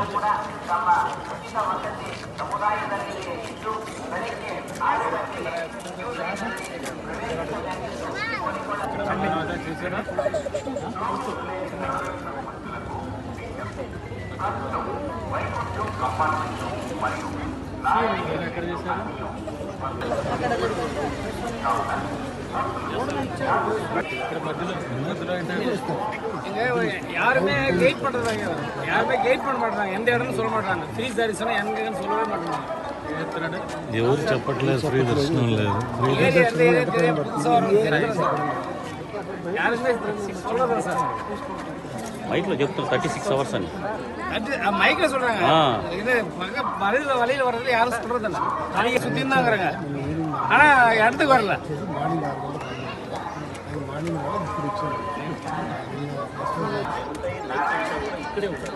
ಎಲ್ಲರೂ ಕೂಡ ತಮ್ಮ ಉಚಿತ ವಸತಿ ಸಮುದಾಯದಲ್ಲಿ ಇದ್ದು ಬೆಳಗ್ಗೆ ಆರು ಗಂಟೆಗೆ వైకుంఠం కంపార్ట్మెంట్ మరియు నాయకులు யாருமே கெயிட் பண்றதாங்க யாருமே கெயிட் பண்ண மாட்டாங்க எந்த இடம்னு சொல்ல மாட்டாங்க ஃப்ரீ சாரீஸ் எங்கன்னு சொல்லவே மாட்டாங்க ఎవరు చెప్పట్లేదు ఫ్రీ దర్శనం లేదు ఫ్రీ ஏரியா எந்த ஏரியா தெரியும் புதுசா வரவங்க தெரியாது சார். யாருமே சொல்றதா சார் మైక్లో చెప్తారు థర్టీ సిక్స్ అవర్స్ అని அது அஹ், மைக்ல சொல்றாங்க ஆ. இது பக்க வழியில வழியில வர்றது யாரும் சொல்றது இல்ல தனியா சுத்தி இருந்தாங்கிறாங்க ஆனா இடத்துக்கு வரல దూరంగా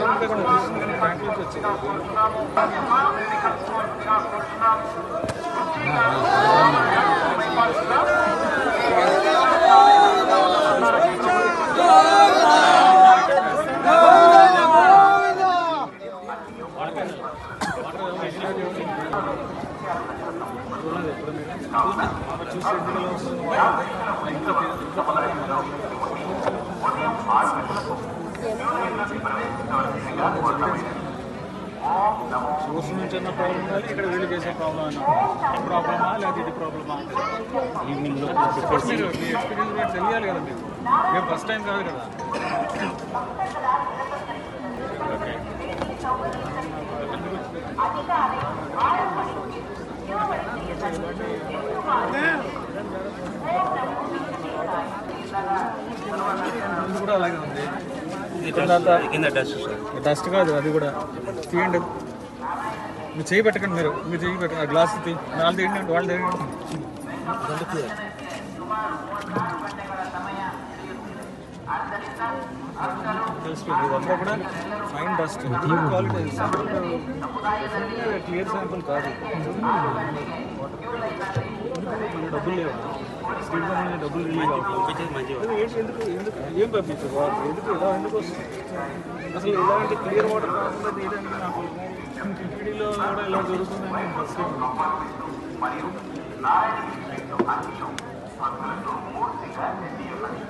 విమర్శిస్తే ఈ లేదు కళ్యాణ్ లేదు సోర్స్ నుంచి ఉన్న ప్రాబ్లం కాదు ఇక్కడ వీళ్ళు చేసే ప్రాబ్లం అన్న ప్రాబ్లమా లేదా ఇది ప్రాబ్లమా ఈవినింగ్లో మీరు మీ ఎక్స్పీరియన్స్ కూడా తెలియాలి కదా మీకు మేము ఫస్ట్ టైం కాదు కదా ఓకే ఇది కూడా అలాగే ఉంది. డస్ట్ కాదు అది కూడా తీయండి మీరు చేయి పెట్టకండి మీరు మీరు చేయి పెట్టండి ఆ గ్లాస్ తీ నాలుగు తీయండి వాళ్ళు తీయండి. ఇదంతా కూడా fine dust quality sample clear sample కాదు. డబ్బులు లేవు? డబ్బులు రిలీజ్ అవుతుంది మంచిగా అది ఏంటి ఎందుకు ఎందుకు ఏం పంపించారు వాటర్ ఎందుకు ఇలా ఎందుకు వస్తుంది అసలు ఇలాంటి క్లియర్ వాటర్ కాకుండా తీయడానికి నాకు టీడీలో కూడా ఇలా జరుగుతుందని నేను ఫస్ట్ టైం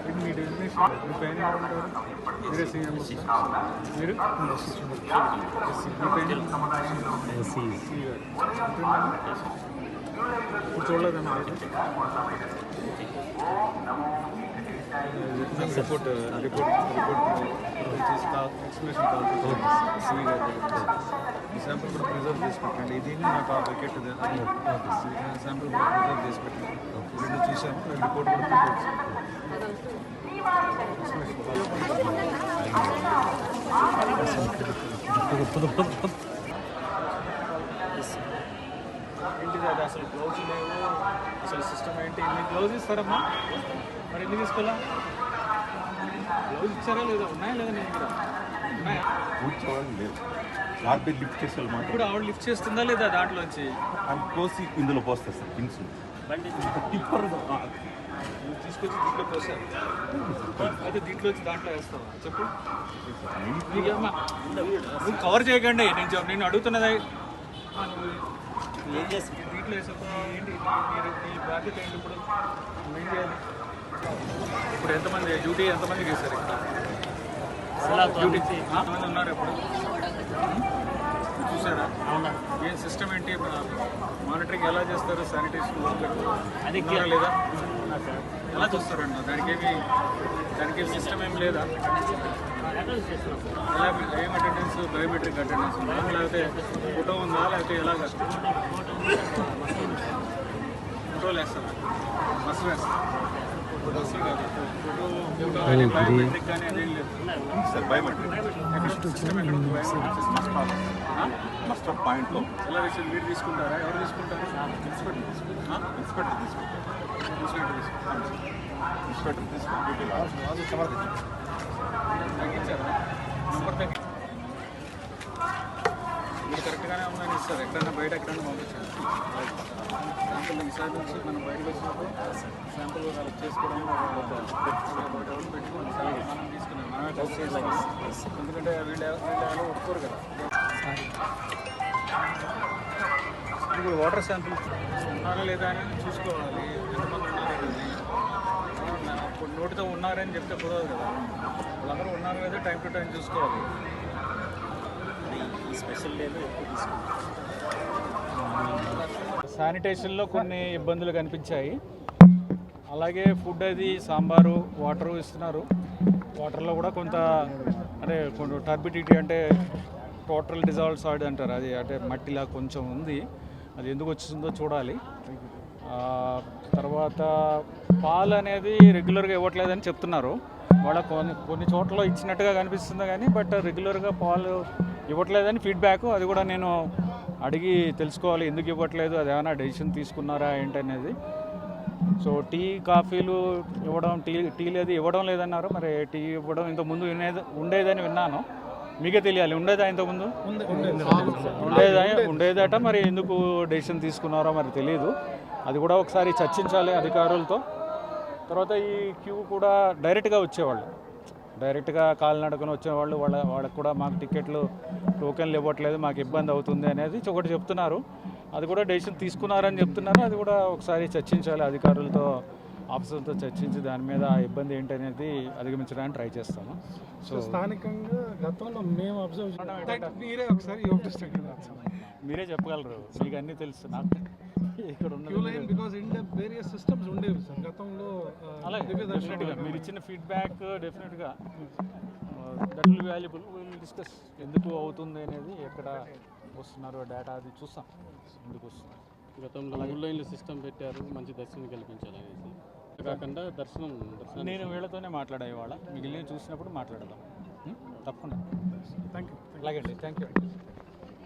ఇది మీ డెసిగ్నేషన్ మీ పైన ఎవరుంటారు మీరే సీఎం మీరు మీ పైన ఎస్సీ గారు ఇప్పుడు చూడలేదన్నా రిపోర్ట్ రిపోర్ట్ రిపోర్ట్ చేసి ఎక్స్ప్లెనేషన్ కాల్ సివి గారు ఈ శాంపుల్ కూడా ప్రిజర్వ్ చేసి పెట్టండి ఇది నాకు ఆ బకెట్ శాంపుల్ కూడా ప్రిజర్వ్ చేసి పెట్టండి రెండు చూసాము రిపోర్ట్ కూడా ప్రిపేర్ ఏంటిది అది అసలు గ్లౌజ్ లేవు అసలు సిస్టమ్ ఏంటి? మీ గ్లౌజ్ ఇస్తారమ్మా? మరి ఎందుకు తీసుకోవాలా? గ్లౌజ్ ఇచ్చారా లేదా? ఉన్నాయా లేదా నేను ఇక్కడ ఉన్నాయా? లిఫ్ట్ చేసే వాళ్ళు మాత్రం. ఇప్పుడు ఆవిడ లిఫ్ట్ చేస్తుందా లేదా దాంట్లోంచి? అది కోసి ఇందులో పోస్తారు సార్ పిన్స్ టిప్పర్ తీసుకొచ్చి దీంట్లో పోసావు. అయితే దీంట్లోంచి దాంట్లో వేస్తావా? చెప్పు. నువ్వు కవర్ చేయకండి. నేను నేను అడుగుతున్నది ఏం చేసి దీంట్లో వేసావు ఏంటి? మీరు నీ బాధ్యత ఏంటి ఇప్పుడు? చేయాలి? ఇప్పుడు ఎంతమంది డ్యూటీ ఎంతమంది చేశారు ఇక్కడ? డ్యూటీ? ఎంతమంది ఉన్నారు ఇప్పుడు? చూసారా? ఏం సిస్టమ్ ఏంటి? మానిటరింగ్ ఎలా చేస్తారు? శానిటేషన్ అది లేదా? ఎలా చూస్తారన్న దానికి ఏమి దానికి సిస్టమ్ ఏం లేదా? ఏం అటెండెన్స్ బయోమెట్రిక్ అటెండెన్స్ ఉందా లేకపోతే ఫోటో ఉందా లేకపోతే ఎలాగ ఫోటోలు వేస్తారా బస్సు వేస్తారా బస్సు కాదు ఫోటో ఫోటో కానీ బయోమెట్రిక్ కానీ అదేం లేదు సార్ బయోమెట్రిక్ ఎక్కడ సిస్టమ్ ఎక్కడ ఉంది బయోమెట్రిక్ మస్ట్ ఆఫ్ మస్ట్ పాయింట్లో ఎలా రిసీవ్ మీరు తీసుకుంటారా ఎవరు తీసుకుంటారు ఇన్స్పెక్టర్ తీసుకుంటారు ఇన్స్పెక్టర్ తీసుకుంటారు ఇన్స్పెక్టర్ తీసుకుంటారు ఇన్స్పెక్టర్ తీసుకుంటారు మీరు కరెక్ట్గానే ఉన్నాను ఇస్తారు ఎక్కడైనా బయట ఎక్కడైనా పంపించారు శాంపుల్ ఈసారి నుంచి మనం బయటకు వచ్చినప్పుడు శాంపుల్ కలెక్ట్ చేసుకోవడం పెట్టుకోండి సార్ మనం తీసుకున్నాం మనమే టెస్ట్ చేయాలి ఎందుకంటే వీళ్ళు వీళ్ళు ఒప్పుకోరు కదా ఇప్పుడు వాటర్ శాంపుల్ ఉన్నారా లేదా అని చూసుకోవాలి. ఎంతమంది ఉన్నారు నోటితో ఉన్నారని చెప్తే కుదరదు కదా. వాళ్ళందరూ ఉన్నారు కదా టైం టు టైం చూసుకోవాలి. ఈ స్పెషల్ డేలో ఎక్కువ తీసుకుంటాం. శానిటేషన్లో కొన్ని ఇబ్బందులు కనిపించాయి. అలాగే ఫుడ్ అది సాంబారు వాటర్ ఇస్తున్నారు. వాటర్లో కూడా కొంత అంటే కొంచెం టర్బిడిటీ అంటే టోటల్ డిజాల్వ్ సాయిడ్ అంటారు. అది అంటే మట్టిలా కొంచెం ఉంది. అది ఎందుకు వచ్చిందో చూడాలి. తర్వాత పాలు అనేది రెగ్యులర్గా ఇవ్వట్లేదని చెప్తున్నారు. వాళ్ళ కొన్ని కొన్ని చోట్ల ఇచ్చినట్టుగా కనిపిస్తుంది కానీ బట్ రెగ్యులర్గా పాలు ఇవ్వట్లేదని ఫీడ్బ్యాక్ అది కూడా నేను అడిగి తెలుసుకోవాలి ఎందుకు ఇవ్వట్లేదు అది ఏమైనా డెసిషన్ తీసుకున్నారా ఏంటనేది సో టీ కాఫీలు ఇవ్వడం టీ టీలు అది ఇవ్వడం లేదన్నారు. మరి టీ ఇవ్వడం ఇంతకుముందు ఉండేది ఉండేదని విన్నాను. మీకే తెలియాలి ఉండేదా ఇంతకుముందు ఉండేదా ఉండేదట మరి ఎందుకు డెసిషన్ తీసుకున్నారో మరి తెలియదు అది కూడా ఒకసారి చర్చించాలి అధికారులతో. తర్వాత ఈ క్యూ కూడా డైరెక్ట్గా వచ్చేవాళ్ళు. డైరెక్ట్గా కాలినడకన వచ్చేవాళ్ళు. వాళ్ళ వాళ్ళకి కూడా మాకు టికెట్లు టోకెన్లు ఇవ్వట్లేదు మాకు ఇబ్బంది అవుతుంది అనేది ఒకటి చెప్తున్నారు. అది కూడా డెసిషన్ తీసుకున్నారని చెప్తున్నారు. అది కూడా ఒకసారి చర్చించాలి అధికారులతో. ఆఫీసర్తో చర్చించి దాని మీద ఆ ఇబ్బంది ఏంటనేది అధిగమించడానికి ట్రై చేస్తాము. సో స్థానికంగా గతంలో మేము అబ్జర్వ్ మీరే ఒకసారి మీరే చెప్పగలరు. మీకు అన్నీ తెలుసు. నాకు ఇక్కడ బికాస్ వేరియస్ సిస్టమ్స్ ఉండేవి సార్. గతంలో ఆ, అలాగే దివ్య దర్శనం డెఫినెట్గా మీరు ఇచ్చిన ఫీడ్బ్యాక్ డెఫినెట్గా that will valuable will discuss ఎందుకు అవుతుంది అనేది ఎక్కడ వస్తున్నారు డేటా అది చూస్తాం. ఎందుకు వస్తుంది. గతంలో ఆన్లైన్లో సిస్టమ్ పెట్టారు. మంచి దర్శనం కల్పించాలి అనేసి. కాకుండా దర్శనం దర్శనం నేను వీళ్ళతోనే మాట్లాడా ఇవాళ? మిగిలిన చూసినప్పుడు మాట్లాడదాం? తప్పకుండా. థ్యాంక్ యూ అలాగే అండి. Thank you